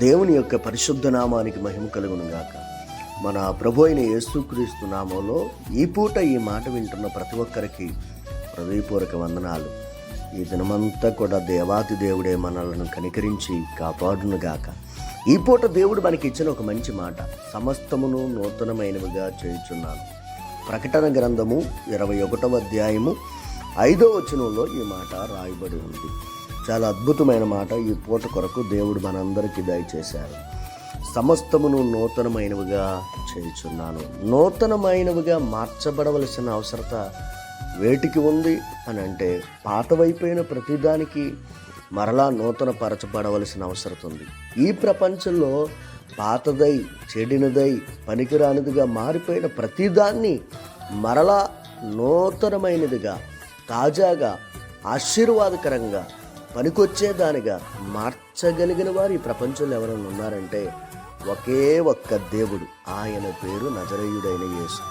దేవుని యొక్క పరిశుద్ధ నామానికి మహిమ కలుగును గాక మన ప్రభు అయిన యేసుక్రీస్తు నామంలో ఈ పూట ఈ మాట వింటున్న ప్రతి ఒక్కరికి హృదయపూర్వక వందనాలు. ఈ దినమంతా కూడా దేవాతి దేవుడే మనలను కనికరించి కాపాడునుగాక. ఈ పూట దేవుడు మనకి ఇచ్చిన ఒక మంచి మాట సమస్తమును నూతనమైనవిగా చేయుచున్నాను. ప్రకటన గ్రంథము ఇరవై ఒకటవ అధ్యాయము ఐదో వచనంలో ఈ మాట రాయబడి ఉంది. చాలా అద్భుతమైన మాట ఈ పూట కొరకు దేవుడు మనందరికీ దయచేశారు. సమస్తమును నూతనమైనవిగా చేయుచున్నాను. నూతనమైనవిగా మార్చబడవలసిన అవసరత వేటికి ఉంది అని అంటే పాతవైపోయిన ప్రతిదానికి మరలా నూతన పరచబడవలసిన అవసరం ఉంది. ఈ ప్రపంచంలో పాతదై చెడినదై పనికిరానిదిగా మారిపోయిన ప్రతిదాన్ని మరలా నూతనమైనదిగా తాజాగా ఆశీర్వాదకరంగా పనికొచ్చేదానిగా మార్చగలిగిన వారు ఈ ప్రపంచంలో ఎవరైనా ఉన్నారంటే ఒకే ఒక్క దేవుడు. ఆయన పేరు నజరేయుడైన యేసు.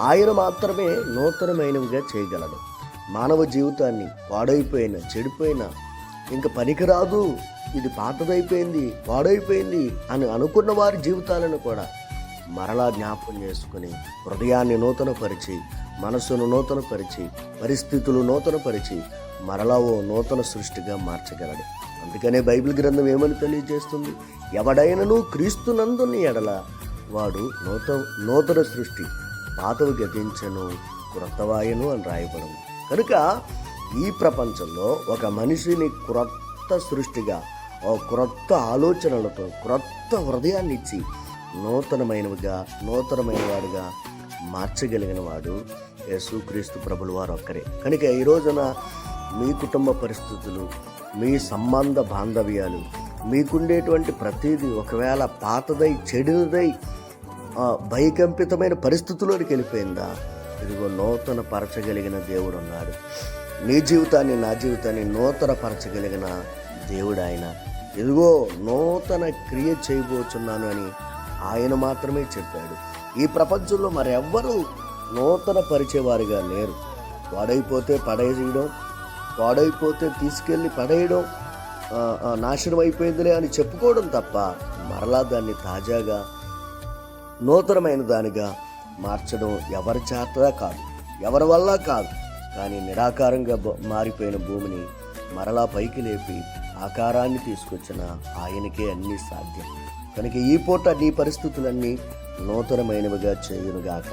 ఆయన మాత్రమే నూతనమైనవిగా చేయగలడు. మానవ జీవితాన్ని పాడైపోయిన చెడిపోయిన ఇంకా పనికిరాదు ఇది పాతదైపోయింది పాడైపోయింది అని అనుకున్న వారి జీవితాలను కూడా మరలా జ్ఞాపకం చేసుకుని హృదయాన్ని నూతనపరిచి మనసును నూతనపరిచి పరిస్థితులు నూతనపరిచి మరలా ఓ నూతన సృష్టిగా మార్చగలడు. అందుకనే బైబిల్ గ్రంథం ఏమని తెలియజేస్తుంది? ఎవడైనను క్రీస్తునందుని ఎడల వాడు నూత నూతన సృష్టి పాతవి గతించను క్రొత్తవాయను అని రాయబడింది. కనుక ఈ ప్రపంచంలో ఒక మనిషిని క్రొత్త సృష్టిగా ఓ క్రొత్త ఆలోచనలతో క్రొత్త హృదయాన్ని ఇచ్చి నూతనమైనవిగా నూతనమైన వాడుగా మార్చగలిగిన వాడు యేసుక్రీస్తు ప్రభులు వారు ఒక్కరే కనుక ఈ రోజున మీ కుటుంబ పరిస్థితులు మీ సంబంధ బాంధవ్యాలు మీకుండేటువంటి ప్రతిదీ ఒకవేళ పాతదై చెడినదై భయకంపితమైన పరిస్థితుల్లోకి వెళ్ళిపోయిందా? ఇదిగో నూతన పరచగలిగిన దేవుడు ఉన్నాడు నీ జీవితాన్ని నా జీవితాన్ని నూతన పరచగలిగిన దేవుడు ఆయన ఇదిగో నూతన క్రియ చేయబోచున్నాను అని ఆయన మాత్రమే చెప్పాడు. ఈ ప్రపంచంలో మరెవ్వరూ నూతన పరిచేవారిగా లేరు. పాడైపోతే పడేయడం పాడైపోతే తీసుకెళ్ళి పడేయడం నాశనం అయిపోయిందిలే అని చెప్పుకోవడం తప్ప మరలా దాన్ని తాజాగా నూతనమైన దానిగా మార్చడం ఎవరి చేత కాదు ఎవరి వల్ల కాదు. కానీ నిరాకారంగా మారిపోయిన భూమిని మరలా పైకి లేపి ఆకారాన్ని తీసుకొచ్చిన ఆయనకే అన్నీ సాధ్యం. కనుక ఈ పూట నీ పరిస్థితులన్నీ నూతనమైనవిగా చేయునుగాక.